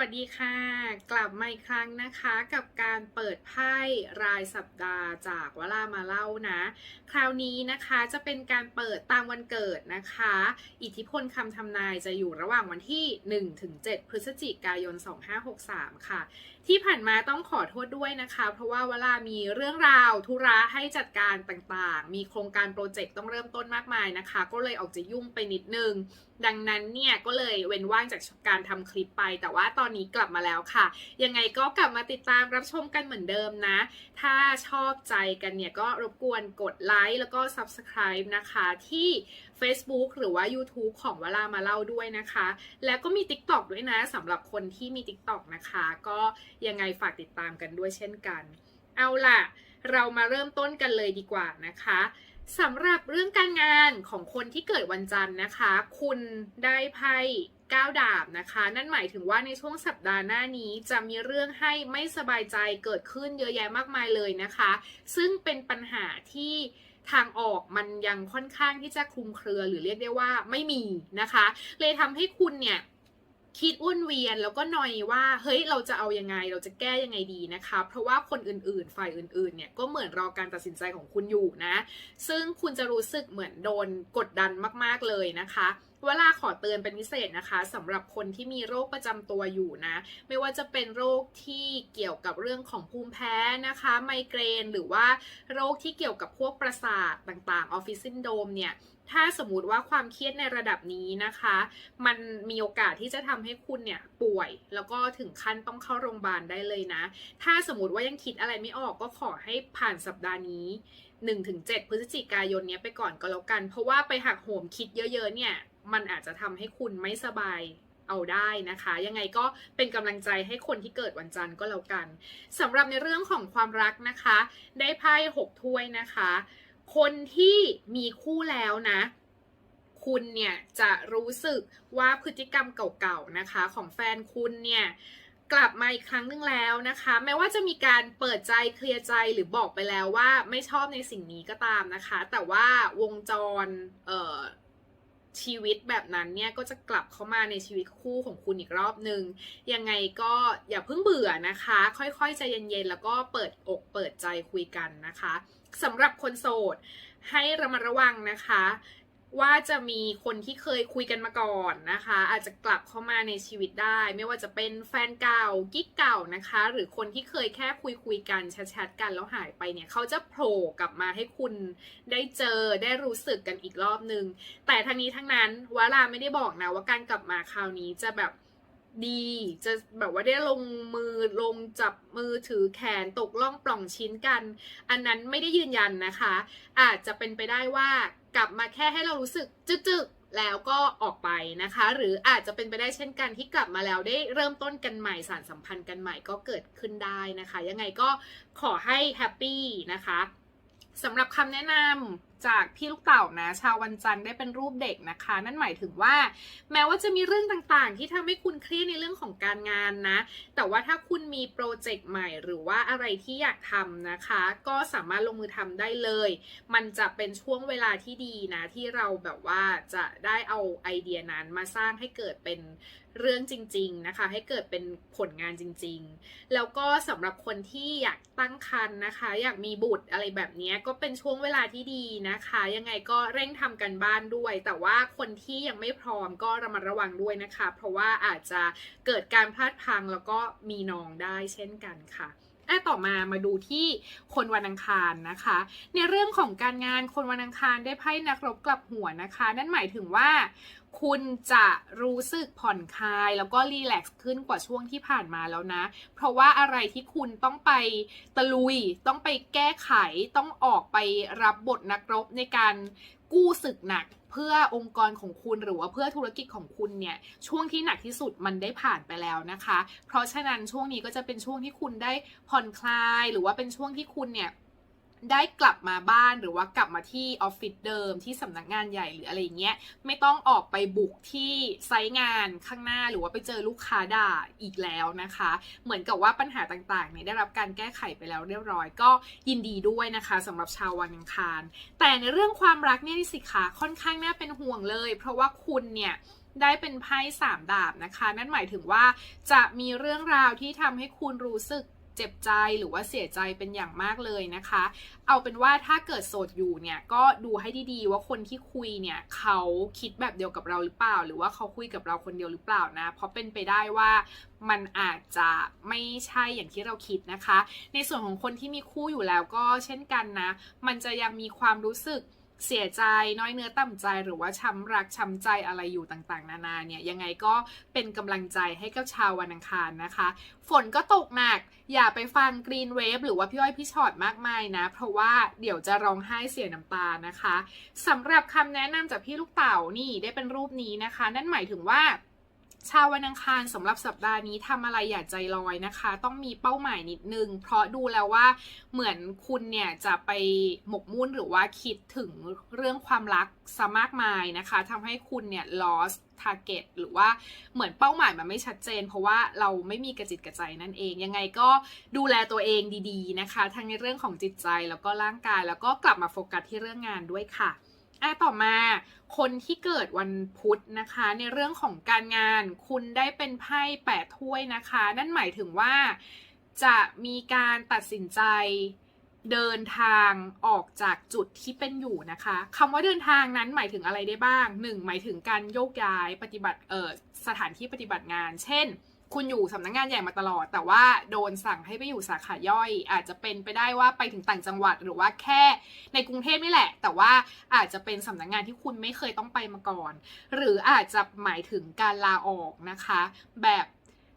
สวัสดีค่ะ กลับมาอีกครั้งนะคะกับการเปิดไพ่รายสัปดาห์จากวลามาเล่านะ คราวนี้นะคะจะเป็นการเปิดตามวันเกิดนะคะ อิทธิพลคำทำนายจะอยู่ระหว่างวันที่ 1-7 พฤศจิกายน 2563 ค่ะ ที่ผ่านมาต้องขอโทษด้วยนะคะ เพราะว่าเวลามีเรื่องราวธุระให้จัดการต่างๆ มีโครงการโปรเจกต์ต้องเริ่มต้นมากมายนะคะ ก็เลยออกจะยุ่งไปนิดนึง ดังนั้นเนี่ยก็เลยเว้นว่างจากการทำคลิปไป แต่ว่าตอนนี้กลับมาแล้วค่ะ ยังไงก็กลับมาติดตามรับชมกันเหมือนเดิมนะ ถ้าชอบใจกันเนี่ยก็รบกวนกดไลค์แล้วก็ Subscribe นะคะที่ Facebook หรือว่า YouTube ของเวลามาเล่าด้วยนะคะ แล้วก็มี TikTok ด้วยนะสำหรับคนที่มี TikTok นะคะ ก็ยังไงฝากติดตามกันด้วยเช่นกัน เอาล่ะ เรามาเริ่มต้นกันเลยดีกว่านะคะสำหรับเรื่องการงานของคนที่เกิดวันจันทร์นะคะ คุณได้ไพ่ก้าวดาบนะคะ นั่นหมายถึงว่าในช่วงสัปดาห์หน้านี้จะมีเรื่องให้ไม่สบายใจเกิดขึ้นเยอะแยะมากมายเลยนะคะ ซึ่งเป็นปัญหาที่ทางออกมันยังค่อนข้างที่จะคลุมเครือหรือเรียกได้ว่าไม่มีนะคะ เลยทำให้คุณเนี่ย คิดอ้วนเวียนแล้วก็นอยว่าเฮ้ยเราจะเอายังไงเราจะแก้ยังไงดีนะคะ เพราะว่าคนอื่นๆ ฝ่ายอื่นๆเนี่ยก็เหมือนรอการตัดสินใจของคุณอยู่นะ ซึ่งคุณจะรู้สึกเหมือนโดนกดดันมากๆเลยนะคะเวลาขอเตือนเป็นพิเศษนะคะสำหรับคนที่มีโรคประจำตัวอยู่นะ ไม่ว่าจะเป็นโรคที่เกี่ยวกับเรื่องของภูมิแพ้นะคะ ไมเกรนหรือว่าโรคที่เกี่ยวกับพวกประสาทต่างๆออฟฟิศซินโดมเนี่ย ถ้าสมมติว่าความเครียดในระดับนี้นะคะ มันมีโอกาสที่จะทำให้คุณเนี่ยป่วย แล้วก็ถึงขั้นต้องเข้าโรงพยาบาลได้เลยนะ ถ้าสมมติว่ายังคิดอะไรไม่ออกก็ขอให้ผ่านสัปดาห์นี้ 1-7 พฤศจิกายนนี้ไปก่อนก็แล้วกัน เพราะว่าไปหักโหมคิดเยอะๆเนี่ย มันอาจจะทำให้คุณไม่สบายเอาได้นะคะ ยังไงก็เป็นกำลังใจให้คนที่เกิดวันจันทร์ก็แล้วกันสำหรับในเรื่องของความรักนะคะ ได้ไพ่หกถ้วยนะคะ คนที่มีคู่แล้วนะ คุณเนี่ยจะรู้สึกว่าพฤติกรรมเก่าๆนะคะ ของแฟนคุณเนี่ยกลับมาอีกครั้งหนึงแล้วนะคะ แม้ว่าจะมีการเปิดใจเคลียร์ใจหรือบอกไปแล้วว่าไม่ชอบในสิ่งนี้ก็ตามนะคะ แต่ว่าวงจรเอ่อชีวิตแบบนั้นเนี่ยก็จะกลับเข้ามาในชีวิตคู่ของคุณอีกรอบหนึ่งยังไงก็อย่าเพิ่งเบื่อนะคะ ค่อยๆใจเย็นๆแล้วก็เปิดอกเปิดใจคุยกันนะคะ สำหรับคนโสด ให้ระมัดระวังนะคะ ว่าจะมีคนที่เคยคุยกันมาก่อนนะคะ อาจจะกลับเข้ามาในชีวิตได้ ไม่ว่าจะเป็นแฟนเก่ากิ๊กเก่านะคะ หรือคนที่เคยแค่คุยคุยกันแชทกันแล้วหายไปเนี่ยเขาจะโผล่กลับมาให้คุณได้เจอได้รู้สึกกันอีกรอบนึง แต่ทั้งนี้ทั้งนั้นวาลาไม่ได้บอกนะว่าการกลับมาคราวนี้จะแบบ ดี จะแบบว่าได้ลงมือลงจับมือถือแขนตกล่องปล่องชิ้นกัน อันนั้นไม่ได้ยืนยันนะคะ อาจจะเป็นไปได้ว่ากลับมาแค่ให้เรารู้สึกจึกแล้วก็ออกไปนะคะ หรืออาจจะเป็นไปได้เช่นกันที่กลับมาแล้วได้เริ่มต้นกันใหม่สารสัมพันธ์กันใหม่ก็เกิดขึ้นได้นะคะ ยังไงก็ขอให้แฮปปี้นะคะ สำหรับคำแนะนำจากพี่ลูกเต่านะ ชาววันจันทร์ได้เป็นรูปเด็กนะคะ นั่นหมายถึงว่า แม้ว่าจะมีเรื่องต่างๆ ที่ทำให้คุณเครียดในเรื่องของการงานนะ แต่ว่าถ้าคุณมีโปรเจกต์ใหม่หรือว่าอะไรที่อยากทำนะคะ ก็สามารถลงมือทำได้เลย มันจะเป็นช่วงเวลาที่ดีนะ ที่เราแบบว่าจะได้เอาไอเดียนั้นมาสร้างให้เกิดเป็น เรื่องจริง ๆนะคะ ให้เกิดเป็นผลงานจริง ๆ แล้วก็สำหรับคนที่อยากตั้งครรภ์นะคะ อยากมีบุตรอะไรแบบนี้ก็เป็นช่วงเวลาที่ดีนะคะ ยังไงก็เร่งทำกันบ้านด้วย แต่ว่าคนที่ยังไม่พร้อมก็ระมัดระวังด้วยนะคะ เพราะว่าอาจจะเกิดการพลาดพังแล้วก็มีน้องได้เช่นกันค่ะ อะต่อมามาดูที่คนวันอังคารนะคะ ในเรื่องของการงานคนวันอังคารได้ไพ่นักรบกลับหัวนะคะ นั่นหมายถึงว่าคุณจะรู้สึกผ่อนคลาย แล้วก็รีแลกซ์ขึ้นกว่าช่วงที่ผ่านมาแล้วนะ เพราะว่าอะไรที่คุณต้องไปตะลุย ต้องไปแก้ไข ต้องออกไปรับบทนักรบในการกู้ศึกหนัก เพื่อองค์กรของคุณหรือว่าเพื่อธุรกิจของคุณเนี่ยช่วงที่หนักที่สุดมันได้ผ่านไปแล้วนะคะ เพราะฉะนั้นช่วงนี้ก็จะเป็นช่วงที่คุณได้ผ่อนคลาย หรือว่าเป็นช่วงที่คุณเนี่ย ได้กลับมาบ้านหรือว่ากลับมาที่ออฟฟิศเดิมที่สำนักงานใหญ่หรืออะไรอย่างเงี้ยไม่ต้องออกไปบุกที่ไซต์งานข้างหน้าหรือว่าไปเจอลูกค้าด่าอีกแล้วนะคะ เหมือนกับว่าปัญหาต่างๆเนี่ยได้รับการแก้ไขไปแล้วเรียบร้อย ก็ยินดีด้วยนะคะสำหรับชาววันอังคาร แต่ในเรื่องความรักเนี่ยสิคะค่อนข้างน่าเป็นห่วงเลย เพราะว่าคุณเนี่ยได้เป็นไพ่สามดาบนะคะ นั่นหมายถึงว่าจะมีเรื่องราวที่ทำให้คุณรู้สึก เจ็บใจหรือว่าเสียใจเป็นอย่างมากเลยนะคะ เอาเป็นว่าถ้าเกิดโสดอยู่เนี่ยก็ดูให้ดีๆ ว่าคนที่คุยเนี่ยเขาคิดแบบเดียวกับเราหรือเปล่า หรือว่าเขาคุยกับเราคนเดียวหรือเปล่านะ เพราะเป็นไปได้ว่ามันอาจจะไม่ใช่อย่างที่เราคิดนะคะ ในส่วนของคนที่มีคู่อยู่แล้วก็เช่นกันนะ มันจะยังมีความรู้สึก เสียใจน้อยเนื้อต่ำใจหรือว่าช้ำรักช้ำใจอะไรอยู่ต่างๆ นานาเนี่ยยังไงก็เป็นกำลังใจให้กับชาววันอังคารนะคะ ฝนก็ตกหนัก อย่าไปฟังกรีนเวฟหรือว่าพี่อ้อยพี่ชอตมากมายนะ เพราะว่าเดี๋ยวจะร้องไห้เสียน้ำตานะคะสำหรับคำแนะนำจากพี่ลูกเต่านี่ได้เป็นรูปนี้นะคะ นั่นหมายถึงว่า ชาววันอังคารสำหรับสัปดาห์นี้ทำอะไรอย่าใจลอยนะคะ ต้องมีเป้าหมายนิดนึง เพราะดูแล้วว่าเหมือนคุณเนี่ยจะไปหมกมุ่นหรือว่าคิดถึงเรื่องความรักซะมากมายนะคะทำให้คุณเนี่ย lost target หรือว่าเหมือนเป้าหมายมันไม่ชัดเจน เพราะว่าเราไม่มีกระจิตกระใจนั่นเอง ยังไงก็ดูแลตัวเองดีๆนะคะ ทั้งในเรื่องของจิตใจแล้วก็ร่างกายแล้วก็กลับมาโฟกัสที่เรื่องงานด้วยค่ะ อะต่อมาคนที่เกิดวันพุธนะคะ ในเรื่องของการงานคุณได้เป็นไพ่แปดถ้วยนะคะ นั่นหมายถึงว่าจะมีการตัดสินใจเดินทางออกจากจุดที่เป็นอยู่นะคะคำว่าเดินทางนั้นหมายถึงอะไรได้บ้างหนึ่งหมายถึงการโยกย้ายปฏิบัติเออสถานที่ปฏิบัติงาน เช่น คุณอยู่สำนักงงานใหญ่มาตลอด แต่ว่าโดนสั่งให้ไปอยู่สาขาย่อย อาจจะเป็นไปได้ว่าไปถึงต่างจังหวัดหรือว่าแค่ในกรุงเทพนี่แหละ แต่ว่าอาจจะเป็นสำนักงงานที่คุณไม่เคยต้องไปมาก่อน หรืออาจจะหมายถึงการลาออกนะคะ แบบ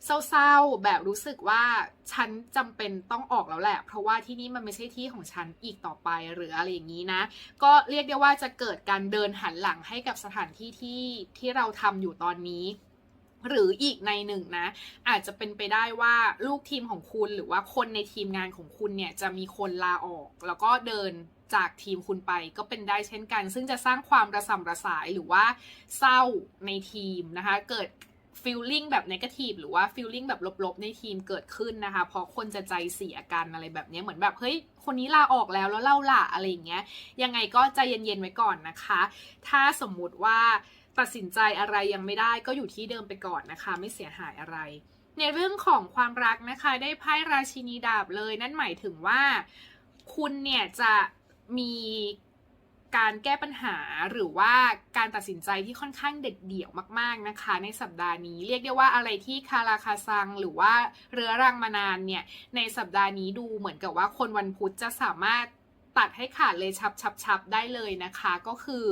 เศร้าๆ แบบรู้สึกว่าฉันจำเป็นต้องออกแล้วแหละ เพราะว่าที่นี่มันไม่ใช่ที่ของฉันอีกต่อไปหรืออะไรอย่างนี้นะ ก็เรียกได้ว่าจะเกิดการเดินหันหลังให้กับสถานที่ที่ที่เราทำอยู่ตอนนี้ หรืออีกในหนึ่งนะ อาจจะเป็นไปได้ว่าลูกทีมของคุณหรือว่าคนในทีมงานของคุณเนี่ยจะมีคนลาออก แล้วก็เดินจากทีมคุณไปก็เป็นได้เช่นกัน ซึ่งจะสร้างความระสำระสายหรือว่าเศร้าในทีมนะคะ เกิดฟีลลิ่งแบบนกาทีฟหรือว่าฟีลลิ่งแบบลบๆ ในทีมเกิดขึ้นนะคะ เพราะคนจะใจเสียกันอะไรแบบนี้เหมือนแบบเฮ้ยคนนี้ลาออกแล้วแล้วเล่าล่ะอะไรอย่างเงี้ยยังไงก็ใจเย็นๆไว้ก่อนนะคะ ถ้าสมมุติว่า ตัดสินใจอะไรยังไม่ได้ก็อยู่ที่เดิมไปก่อนนะคะ ไม่เสียหายอะไร ในเรื่องของความรักนะคะได้ไพ่ราชินีดาบเลยนั่นหมายถึงว่า คุณเนี่ยจะมีการแก้ปัญหาหรือว่าการตัดสินใจที่ค่อนข้างเด็ดเดี่ยวมาก ๆนะคะ ในสัปดาห์นี้ เรียกได้ว่าอะไรที่คาราคาซัง หรือว่าเรื้อรังมานานเนี่ยในสัปดาห์นี้ดูเหมือนกับว่าคนวันพุธจะสามารถ ตัดให้ขาดเลยชับชับชับได้เลยนะคะ ก็คือ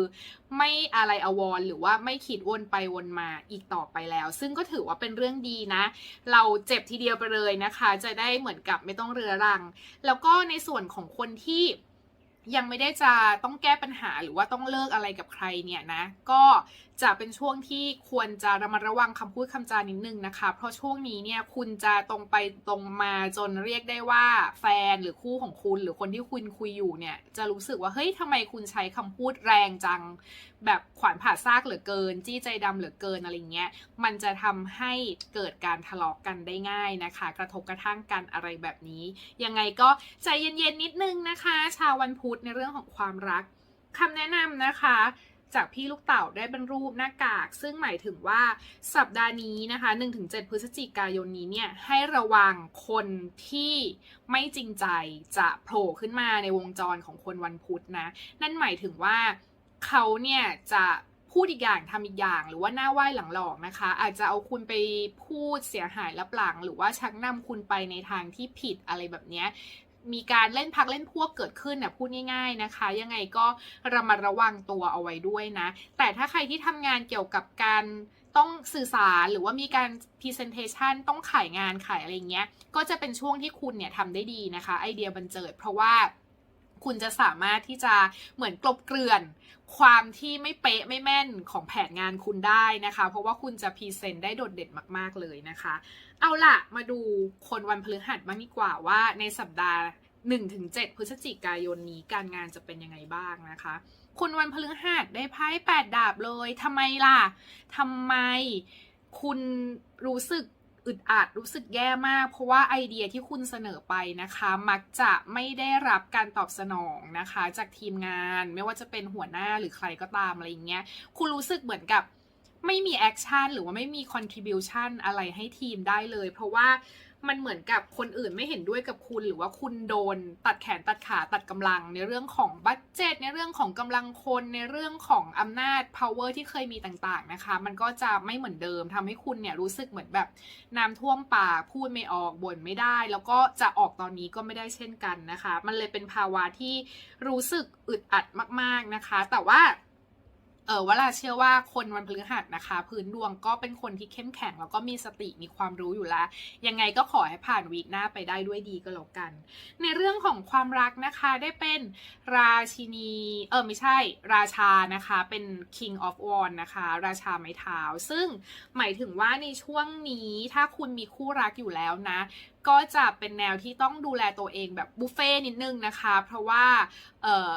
ไม่อะไรอวรหรือว่าไม่คิดวนไปวนมาอีกต่อไปแล้ว ซึ่งก็ถือว่าเป็นเรื่องดีนะ เราเจ็บทีเดียวไปเลยนะคะ จะได้เหมือนกับไม่ต้องเรือรัง แล้วก็ในส่วนของคนที่ยังไม่ได้จะต้องแก้ปัญหาหรือว่าต้องเลิกอะไรกับใครเนี่ยนะ ก็ จะเป็นช่วงที่ควรจะระมัดระวังคำพูดคำจานิดนึงนะคะ เพราะช่วงนี้เนี่ยคุณจะตรงไปตรงมาจนเรียกได้ว่าแฟนหรือคู่ของคุณ หรือคนที่คุณคุยอยู่เนี่ยจะรู้สึกว่าเฮ้ยทำไมคุณใช้คำพูดแรงจัง แบบขวานผ่าซากเหลือเกิน จี้ใจดำเหลือเกินอะไรเงี้ยมันจะทำให้เกิดการทะเลาะกกันได้ง่ายนะคะ กระทบกระทั่งกันอะไรแบบนี้ ยังไงก็ใจเย็นๆนิดนึงนะคะ ชาววันพุธในเรื่องของความรักคำแนะนำนะคะ จากพี่ลูกเต่าได้เป็นรูปหน้ากาก ซึ่งหมายถึงว่าสัปดาห์นี้นะคะ 1-7 พฤศจิกายนนี้เนี่ยให้ระวังคนที่ไม่จริงใจจะโผล่ขึ้นมาในวงจรของคนวันพุธนะ นั่นหมายถึงว่าเขาเนี่ยจะพูดอีกอย่างทำอีกอย่างหรือว่าหน้าไหว้หลังหลอกนะคะ อาจจะเอาคุณไปพูดเสียหายรับหลัง หรือว่าชักนำคุณไปในทางที่ผิดอะไรแบบนี้ มีการเล่นพักเล่นพวกเกิดขึ้นนะพูดง่ายๆนะคะ ยังไงก็ระมัดระวังตัวเอาไว้ด้วยนะ แต่ถ้าใครที่ทำงานเกี่ยวกับการต้องสื่อสารหรือว่ามีการพรีเซนเทชันต้องขายงานขายอะไรเงี้ย ก็จะเป็นช่วงที่คุณเนี่ยทำได้ดีนะคะ ไอเดียบันเจิด เพราะว่า คุณจะสามารถที่จะเหมือนกลบเกลื่อนความที่ไม่เป๊ะไม่แม่นของแผนงานคุณได้นะคะ เพราะว่าคุณจะพรีเซนต์ได้โดดเด่นมากๆเลยนะคะ เอาล่ะ มาดูคนวันพฤหัสบ้างดีกว่าว่าในสัปดาห์ 1-7 พฤศจิกายนนี้การงานจะเป็นยังไงบ้างนะคะ คุณวันพฤหัสได้ไพ่แปดดาบเลยทำไมล่ะทำไมคุณรู้สึก อึดอัดรู้สึกแย่มาก เพราะว่าไอเดียที่คุณเสนอไปนะคะ มักจะไม่ได้รับการตอบสนองนะคะ จากทีมงานไม่ว่าจะเป็นหัวหน้าหรือใครก็ตามอะไรอย่างเงี้ยคุณรู้สึกเหมือนกับไม่มีแอคชั่นหรือว่าไม่มีคอนทริบิวชั่นอะไรให้ทีมได้เลย เพราะว่า มันเหมือนกับคนอื่นไม่เห็นด้วยกับคุณหรือว่าคุณโดน ตัดแขนตัดขาตัดกำลัง ในเรื่องของบัตเจตในเรื่องของกำลังคนในเรื่องของอำนาจ power ที่เคยมีต่างๆนะคะ มันก็จะไม่เหมือนเดิมทำให้คุณเนี่ยรู้สึกเหมือนแบบน้ำท่วมปากพูดไม่ออกบ่นไม่ได้ แล้วก็จะออกตอนนี้ก็ไม่ได้เช่นกันนะคะ มันเลยเป็นภาวะที่รู้สึกอึดอัดมาก ๆนะคะ แต่ว่า เออวลาเชื่อว่าคนวันพฤหัสนะคะ พื้นดวงก็เป็นคนที่เข้มแข็ง แล้วก็มีสติมีความรู้อยู่แล้ว ยังไงก็ขอให้ผ่านวีคหน้าไปได้ด้วยดีก็แล้วกัน ในเรื่องของความรักนะคะได้เป็นราชินีเออไม่ใช่ราชานะคะเป็น king of wands นะคะ ราชาไม้เท้า ซึ่งหมายถึงว่าในช่วงนี้ถ้าคุณมีคู่รักอยู่แล้วนะก็จะเป็นแนวที่ต้องดูแลตัวเองแบบบุฟเฟ่นิดนึงนะคะ เพราะว่าเออ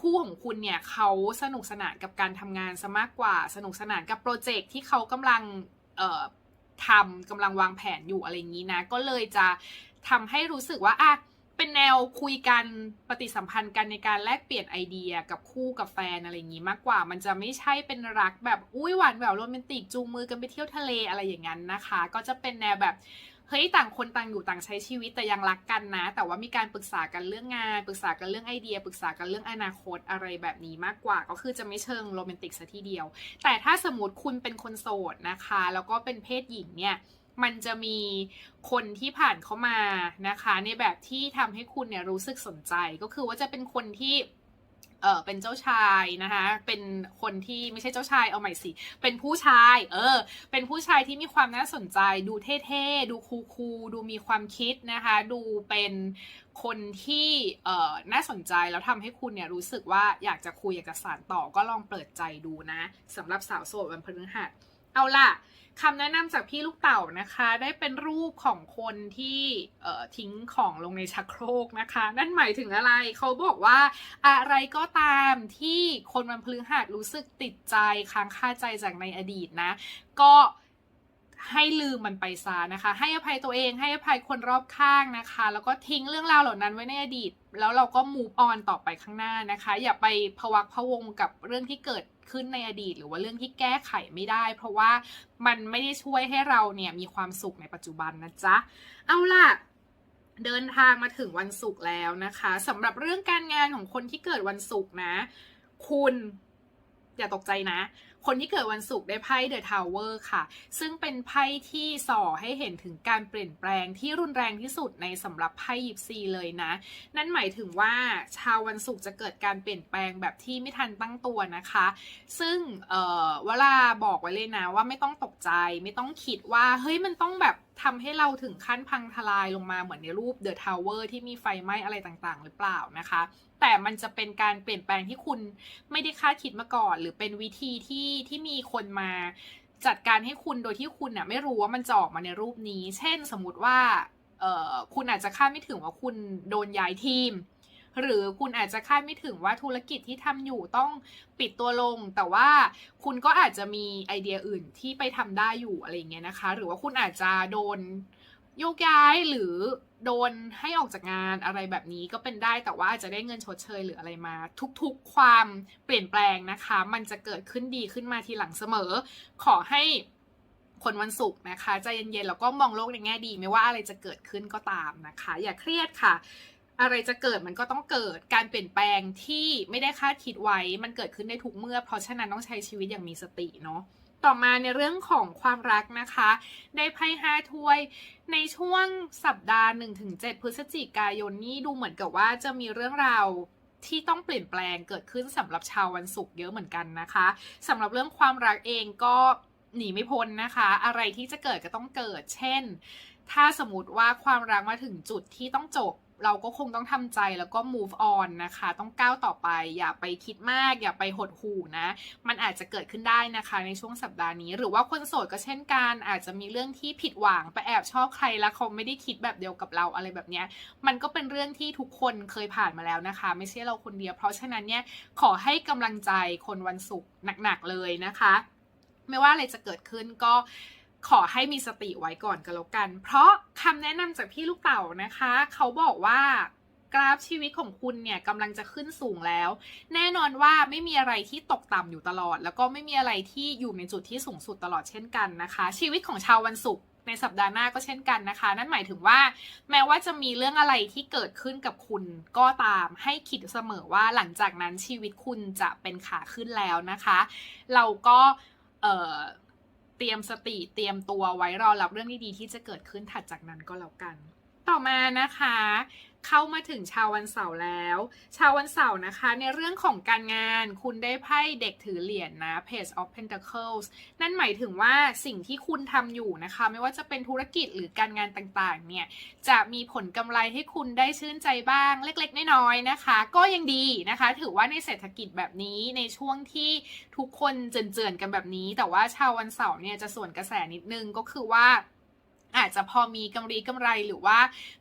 คู่ของคุณเนี่ยเขาสนุกสนานกับการทำงานซะมากกว่าสนุกสนานกับโปรเจกต์ที่เขากำลังทำกำลังวางแผนอยู่อะไรอย่างนี้นะ ก็เลยจะทำให้รู้สึกว่าอะเป็นแนวคุยกันปฏิสัมพันธ์กันในการแลกเปลี่ยนไอเดียกับคู่กับแฟนอะไรอย่างนี้มากกว่า มันจะไม่ใช่เป็นรักแบบอุ้ยหวานแบบโรแมนติกจูงมือกันไปเที่ยวทะเลอะไรอย่างนั้นนะคะ ก็จะเป็นแนวแบบ เฮ้ยต่างคนต่างอยู่ต่างใช้ชีวิตแต่ยังรักกันนะ แต่ว่ามีการปรึกษากันเรื่องงานปรึกษากันเรื่องไอเดีย ปรึกษากันเรื่องอนาคตอะไรแบบนี้มากกว่า ก็คือจะไม่เชิงโรแมนติกซะทีเดียว แต่ถ้าสมมติคุณเป็นคนโสดนะคะ แล้วก็เป็นเพศหญิงเนี่ยมันจะมีคนที่ผ่านเข้ามานะคะ ในแบบที่ทำให้คุณเนี่ยรู้สึกสนใจก็คือว่าจะเป็นคนที่ เออเป็นเจ้าชายนะคะ เป็นคนที่ไม่ใช่เจ้าชายเอาใหม่สิ เป็นผู้ชาย เออ เป็นผู้ชายที่มีความน่าสนใจ ดูเท่ๆ ดูคูลๆ ดูมีความคิดนะคะ ดูเป็นคนที่เอ่อน่าสนใจแล้วทำให้คุณเนี่ยรู้สึกว่าอยากจะคุยอยากจะสานต่อก็ลองเปิดใจดูนะสำหรับสาวโสดวันพฤหัส เอาล่ะ คำแนะนำจากพี่ลูกเต่านะคะ ได้เป็นรูปของคนที่เทิ้งของลงในชักโครกนะคะ นั่นหมายถึงอะไรเขาบอกว่าอะไรก็ตามที่คนวันพฤหัสรู้สึกติดใจค้างคาใจจากในอดีตนะ ก็ ให้ลืมมันไปซะนะคะ ให้อภัยตัวเองให้อภัยคนรอบข้างนะคะ แล้วก็ทิ้งเรื่องราวเหล่านั้นไว้ในอดีต แล้วเราก็ move on ต่อไปข้างหน้านะคะ อย่าไปพวักพะวงกับเรื่องที่เกิดขึ้นในอดีต หรือว่าเรื่องที่แก้ไขไม่ได้ เพราะว่ามันไม่ได้ช่วยให้เราเนี่ยมีความสุขในปัจจุบันนะจ๊ะเอาล่ะเดินทางมาถึงวันศุกร์แล้วนะคะสำหรับเรื่องการงานของคนที่เกิดวันศุกร์นะ คุณอย่าตกใจนะ คนที่เกิดวันศุกร์ได้ไพ่เดอะทาวเวอร์ค่ะ ซึ่งเป็นไพ่ที่ส่อให้เห็นถึงการเปลี่ยนแปลงที่รุนแรงที่สุดในสำหรับไพ่ยิปซีเลยนะ นั่นหมายถึงว่าชาววันศุกร์จะเกิดการเปลี่ยนแปลงแบบที่ไม่ทันตั้งตัวนะคะ ซึ่งเออเวลาบอกไว้เลยนะว่าไม่ต้องตกใจ ไม่ต้องคิดว่าเฮ้ยมันต้องแบบ ทำให้เราถึงขั้นพังทลายลงมาเหมือนในรูปเดอะทาวเวอร์ที่มีไฟไหม้อะไรต่างๆ หรือเปล่านะคะ แต่มันจะเป็นการเปลี่ยนแปลงที่คุณไม่ได้คาดคิดมาก่อน หรือเป็นวิธีที่ที่มีคนมาจัดการให้คุณโดยที่คุณน่ะไม่รู้ว่ามันจะออกมาในรูปนี้ เช่นสมมติว่าเออคุณอาจจะคาดไม่ถึงว่าคุณโดนย้ายทีม หรือคุณอาจจะคาดไม่ถึงว่าธุรกิจที่ทำอยู่ต้องปิดตัวลง แต่ว่าคุณก็อาจจะมีไอเดียอื่นที่ไปทำได้อยู่อะไรอย่างเงี้ยนะคะ หรือว่าคุณอาจจะโดนโยกย้ายหรือโดนให้ออกจากงานอะไรแบบนี้ก็เป็นได้แต่ว่าอาจจะได้เงินชดเชยหรืออะไรมา ทุกๆความเปลี่ยนแปลงนะคะ มันจะเกิดขึ้นดีขึ้นมาทีหลังเสมอ ขอให้คนวันศุกร์นะคะใจเย็นๆแล้วก็มองโลกในแง่ดีไม่ว่าอะไรจะเกิดขึ้นก็ตามนะคะ อย่าเครียดค่ะ อะไรจะเกิดมันก็ต้องเกิดการเปลี่ยนแปลงที่ไม่ได้คาดคิดไว้ มันเกิดขึ้นได้ทุกเมื่อ เพราะฉะนั้นต้องใช้ชีวิตอย่างมีสติเนาะต่อมาในเรื่องของความรักนะคะ ได้ไพ่ห้าถ้วย ในช่วงสัปดาห์ 1-7 พฤศจิกายนนี่ดูเหมือนกับว่าจะมีเรื่องราวที่ต้องเปลี่ยนแปลงเกิดขึ้นสำหรับชาววันศุกร์เยอะเหมือนกันนะคะสำหรับเรื่องความรักเองก็หนีไม่พ้นนะคะ อะไรที่จะเกิดก็ต้องเกิด เช่น ถ้าสมมติว่าความรักมาถึงจุดที่ต้องจบ เราก็คงต้องทำใจแล้วก็ move on นะคะ ต้องก้าวต่อไป อย่าไปคิดมาก อย่าไปหดหู่นะ มันอาจจะเกิดขึ้นได้นะคะ ในช่วงสัปดาห์นี้ หรือว่าคนโสดก็เช่นกัน อาจจะมีเรื่องที่ผิดหวังไปแอบชอบใครแล้วเขาไม่ได้คิดแบบเดียวกับเราอะไรแบบเนี้ย มันก็เป็นเรื่องที่ทุกคนเคยผ่านมาแล้วนะคะ ไม่ใช่เราคนเดียว เพราะฉะนั้นเนี่ยขอให้กำลังใจคนวันศุกร์หนักๆเลยนะคะ ไม่ว่าอะไรจะเกิดขึ้นก็ ขอให้มีสติไว้ก่อนก็แล้วกัน เพราะคำแนะนำจากพี่ลูกเต่านะคะ เขาบอกว่ากราฟชีวิตของคุณเนี่ยกำลังจะขึ้นสูงแล้ว แน่นอนว่าไม่มีอะไรที่ตกต่ำอยู่ตลอด แล้วก็ไม่มีอะไรที่อยู่ในจุดที่สูงสุดตลอดเช่นกันนะคะ ชีวิตของชาววันศุกร์ในสัปดาห์หน้าก็เช่นกันนะคะ นั่นหมายถึงว่า แม้ว่าจะมีเรื่องอะไรที่เกิดขึ้นกับคุณก็ตามให้คิดเสมอว่าหลังจากนั้นชีวิตคุณจะเป็นขาขึ้นแล้วนะคะ เราก็เอ่อ ตรียมสติเตรียมตัวไว้รอรับเรื่องดีๆที่จะเกิดขึ้นถัดจากนั้นก็แล้วกัน ต่อมานะคะ เข้ามาถึงชาววันเสาร์แล้ว ชาววันเสาร์นะคะ ในเรื่องของการงานคุณได้ไพ่เด็กถือเหรียญนนะ Page of Pentacles นั่นหมายถึงว่าสิ่งที่คุณทำอยู่นะคะ ไม่ว่าจะเป็นธุรกิจหรือการงานต่างๆ เนี่ย จะมีผลกำไรให้คุณได้ชื่นใจบ้างเล็กๆ น้อยๆ นะคะ ก็ยังดีนะคะ ถือว่าในเศรษฐกิจแบบนี้ในช่วงที่ทุกคนเจือนๆกันแบบนี้ แต่ว่าชาววันเสาร์เนี่ยจะส่วนกระแสนิดนึงก็คือว่า อาจจะพอมีกำไรกำไรหรือว่า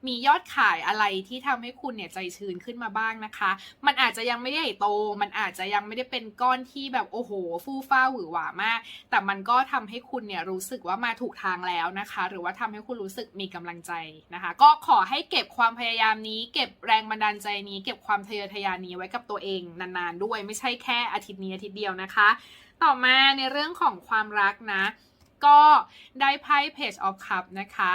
มียอดขายอะไรที่ทำให้คุณเนี่ยใจชื้นขึ้นมาบ้างนะคะ มันอาจจะยังไม่ได้ใหญ่โต มันอาจจะยังไม่ได้เป็นก้อนที่แบบโอ้โห ฟู่ฟ้าหวือหวามาก แต่มันก็ทำให้คุณเนี่ยรู้สึกว่ามาถูกทางแล้วนะคะ หรือว่าทำให้คุณรู้สึกมีกำลังใจนะคะ ก็ขอให้เก็บความพยายามนี้ เก็บแรงบันดาลใจนี้ เก็บความทะเยอทะยานนี้ไว้กับตัวเองนานๆ ด้วย ไม่ใช่แค่อาทิตย์นี้อาทิตย์เดียวนะคะ ต่อมาในเรื่องของความรักนะ ก็ได้ไพ่ Page of Cup นะคะ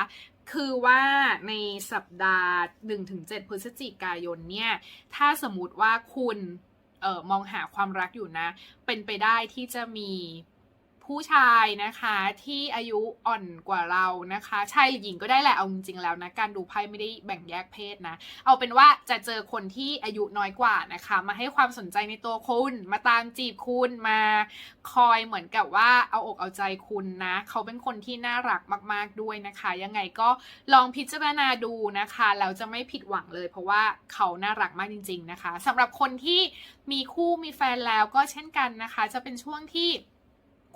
คือว่าในสัปดาห์ 1-7 พฤศจิกายนเนี่ย ถ้าสมมติว่าคุณออมองหาความรักอยู่นะ เป็นไปได้ที่จะมี ผู้ชายนะคะที่อายุอ่อนกว่าเรานะคะชายหรือหญิงก็ได้แหละเอาจริงๆแล้วนะการดูไพ่ไม่ได้แบ่งแยกเพศนะ เอาเป็นว่าจะเจอคนที่อายุน้อยกว่านะคะ มาให้ความสนใจในตัวคุณ มาตามจีบคุณมาคอยเหมือนกับว่าเอาอกเอาใจคุณนะ เขาเป็นคนที่น่ารักมาก ๆด้วยนะคะ ยังไงก็ลองพิจารณาดูนะคะแล้วจะไม่ผิดหวังเลย เพราะว่าเขาน่ารักมากจริง ๆนะคะสำหรับคนที่มีคู่มีแฟนแล้วก็เช่นกันนะคะ จะเป็นช่วงที่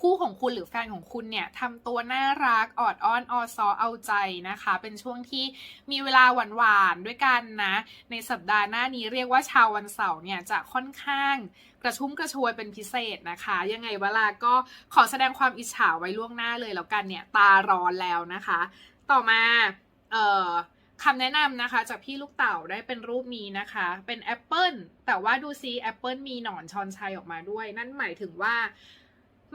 คู่ของคุณหรือแฟนของคุณเนี่ยทำตัวน่ารักออดอ้อนออซอเอาใจนะคะ เป็นช่วงที่มีเวลาหวานๆด้วยกันนะ ในสัปดาห์หน้านี้เรียกว่าชาววันเสาร์เนี่ยจะค่อนข้างกระชุ่มกระชวยเป็นพิเศษนะคะ ยังไงเวลาก็ขอแสดงความอิจฉาไว้ล่วงหน้าเลยแล้วกันเนี่ยตาร้อนแล้วนะคะ ต่อมาเอ่อคำแนะนำนะคะ จากพี่ลูกเต่าได้เป็นรูปนี้นะคะ เป็นแอปเปิลแต่ว่าดูซิแอปเปิลมีหนอนชอนชัยออกมาด้วย นั่นหมายถึงว่า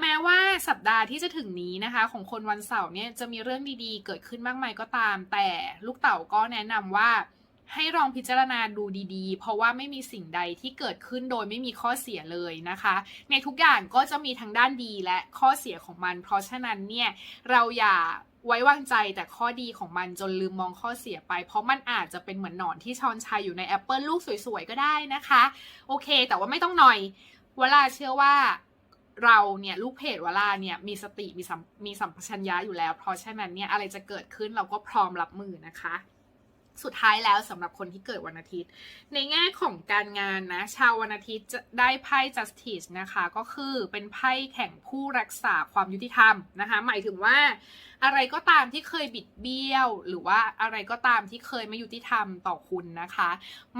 แม้ว่าสัปดาห์ที่จะถึงนี้นะคะ ของคนวันเสาร์เนี่ยจะมีเรื่องดีๆ เกิดขึ้นมากมายก็ตาม แต่ลูกเต่าก็แนะนำว่าให้ลองพิจารณาดูดีๆ เพราะว่าไม่มีสิ่งใดที่เกิดขึ้นโดยไม่มีข้อเสียเลยนะคะ ในทุกอย่างก็จะมีทั้งด้านดีและข้อเสียของมัน เพราะฉะนั้นเนี่ยเราอย่าไว้วางใจแต่ข้อดีของมันจนลืมมองข้อเสียไป เพราะมันอาจจะเป็นเหมือนหนอนที่ชอนชัยอยู่ในแอปเปิลลูกสวยๆ ก็ได้นะคะ โอเค แต่ว่าไม่ต้องหน่อย เวลาเชื่อว่า เราเนี่ยลูกเพจวลาเนี่ยมีสติมีสัมมีสัมปชัญญะอยู่แล้ว เพราะฉะนั้นเนี่ยอะไรจะเกิดขึ้นเราก็พร้อมรับมือนะคะ สุดท้ายแล้วสำหรับคนที่เกิดวันอาทิตย์ ในแง่ของการงานนะ ชาววันอาทิตย์จะได้ไพ่ justice นะคะ ก็คือเป็นไพ่แข่งผู้รักษาความยุติธรรมนะคะ หมายถึงว่า อะไรก็ตามที่เคยบิดเบี้ยว หรือว่าอะไรก็ตามที่เคยไม่ยุติธรรมต่อคุณนะคะ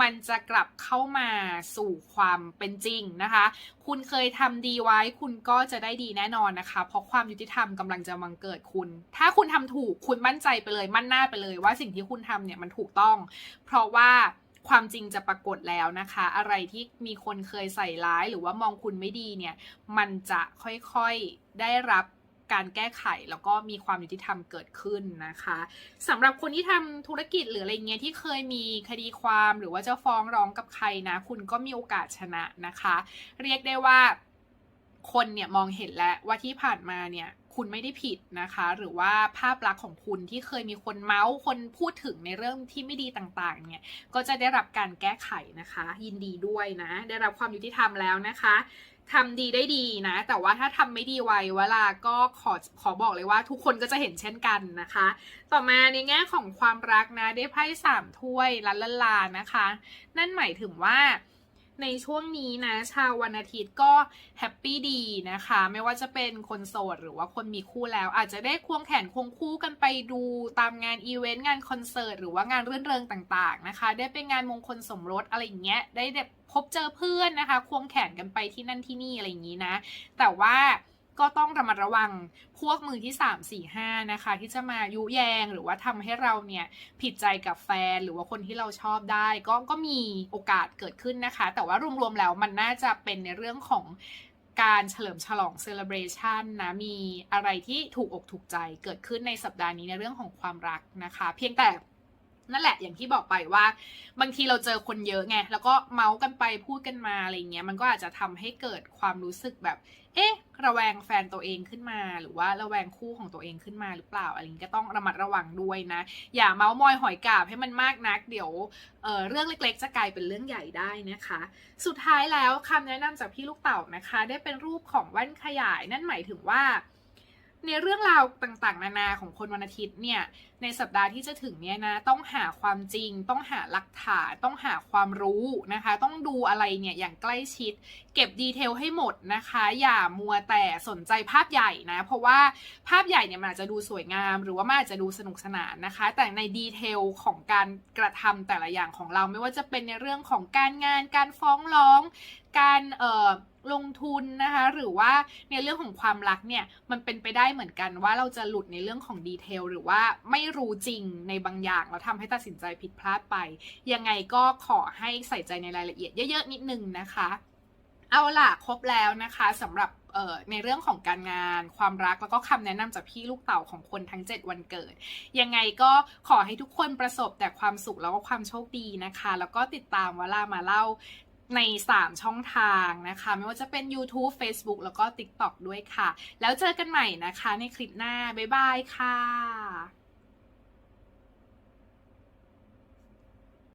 มันจะกลับเข้ามาสู่ความเป็นจริงนะคะ คุณเคยทำดีไว้ คุณก็จะได้ดีแน่นอนนะคะ เพราะความยุติธรรมกำลังจะมังเกิดคุณ ถ้าคุณทำถูกคุณมั่นใจไปเลยมั่นหน้าไปเลย ว่าสิ่งที่คุณทำเนี่ยมันถูกต้อง เพราะว่าความจริงจะปรากฏแล้วนะคะ อะไรที่มีคนเคยใส่ร้ายหรือว่ามองคุณไม่ดีเนี่ย มันจะค่อยๆได้รับ การแก้ไขแล้วก็มีความยุติธรรมเกิดขึ้นนะคะสำหรับคนที่ทำธุรกิจหรืออะไรเงี้ยที่เคยมีคดีความหรือว่าจะฟ้องร้องกับใครนะ คุณก็มีโอกาสชนะนะคะ เรียกได้ว่าคนเนี่ยมองเห็นแล้วว่าที่ผ่านมาเนี่ยคุณไม่ได้ผิดนะคะ หรือว่าภาพลักษณ์ของคุณที่เคยมีคนเมาส์คนพูดถึงในเรื่องที่ไม่ดีต่างๆ เนี่ย ก็จะได้รับการแก้ไขนะคะ ยินดีด้วยนะ ได้รับความยุติธรรมแล้วนะคะ ทำดีได้ดีนะ แต่ว่าถ้าทำไม่ดีไวเวลาก็ขอขอบอกเลยว่าทุกคนก็จะเห็นเช่นกันนะคะ ต่อมาในแง่ของความรักนะได้ไพ่สามถ้วยลันละลานะคะ นั่นหมายถึงว่า ในช่วงนี้นะ ชาววันอาทิตย์ก็แฮปปี้ดีนะคะ ไม่ว่าจะเป็นคนโสดหรือว่าคนมีคู่แล้ว อาจจะได้ควงแขนควงคู่กันไปดูตามงานอีเวนต์งานคอนเสิร์ตหรือว่างานรื่นเริงต่างๆนะคะ ได้ไปงานมงคลสมรสอะไรอย่างเงี้ยได้พบเจอเพื่อนนะคะ ควงแขนกันไปที่นั่นที่นี่อะไรอย่างนี้นะ แต่ว่า ก็ต้องระมัดระวังพวกมือที่ 3 4 5 นะคะ ที่จะมายุแยงหรือว่าทำให้เราเนี่ยผิดใจกับแฟนหรือว่าคนที่เราชอบได้ก็ก็มีโอกาสเกิดขึ้นนะคะ แต่ว่ารวมๆแล้วมันน่าจะเป็นในเรื่องของการเฉลิมฉลองเซเลบรชันนะมีอะไรที่ถูกอกถูกใจเกิดขึ้นในสัปดาห์นี้ในเรื่องของความรักนะคะ เพียงแต่นั่นแหละอย่างที่บอกไปว่า บางทีเราเจอคนเยอะไงแล้วก็เมาส์กันไปพูดกันมาอะไรเงี้ยมันก็อาจจะทำให้เกิดความรู้สึกแบบ เอ๊ะ ระแวงแฟนตัวเองขึ้นมา หรือว่าระแวงคู่ของตัวเองขึ้นมาหรือเปล่าอะไรนี้ก็ต้องระมัดระวังด้วยนะ อย่าเมาส์มอยหอยกาบให้มันมากนัก เดี๋ยวเเรื่องเล็กๆ จะกลายเป็นเรื่องใหญ่ได้นะคะ สุดท้ายแล้วคำแนะนำจากพี่ลูกเต่านะคะ ได้เป็นรูปของแว่นขยายนั่นหมายถึงว่า ในเรื่องราวต่างๆ นานาของคนวันอาทิตย์เนี่ยในสัปดาห์ที่จะถึงเนี่ยนะ ต้องหาความจริง ต้องหาหลักฐานต้องหาความรู้นะคะ ต้องดูอะไรเนี่ยอย่างใกล้ชิด เก็บดีเทลให้หมดนะคะ อย่ามัวแต่สนใจภาพใหญ่นะ เพราะว่าภาพใหญ่เนี่ยมันอาจจะดูสวยงาม หรือว่ามันอาจจะดูสนุกสนานนะคะ แต่ในดีเทลของการกระทำแต่ละอย่างของเราไม่ว่าจะเป็นในเรื่องของการงาน การฟ้องร้อง การเอ่อลงทุนนะคะหรือว่าในเรื่องของความรักเนี่ยมันเป็นไปได้เหมือนกันว่าเราจะหลุดในเรื่องของดีเทลหรือว่าไม่รู้จริงในบางอย่างแล้วทำให้ตัดสินใจผิดพลาดไป ยังไงก็ขอให้ใส่ใจในรายละเอียดเยอะๆนิดนึงนะคะ เอาล่ะครบแล้วนะคะสำหรับในเรื่องของการงานความรักแล้วก็คำแนะนำจากพี่ลูกเต่าของคนทั้ง 7 วันเกิด ยังไงก็ขอให้ทุกคนประสบแต่ความสุขแล้วก็ความโชคดีนะคะ แล้วก็ติดตามวลามาเล่าใน 3 ช่องทางนะคะ ไม่ว่าจะเป็น YouTube Facebook แล้วก็ TikTok ด้วยค่ะ แล้วเจอกันใหม่นะคะในคลิปหน้า บ๊ายบายค่ะ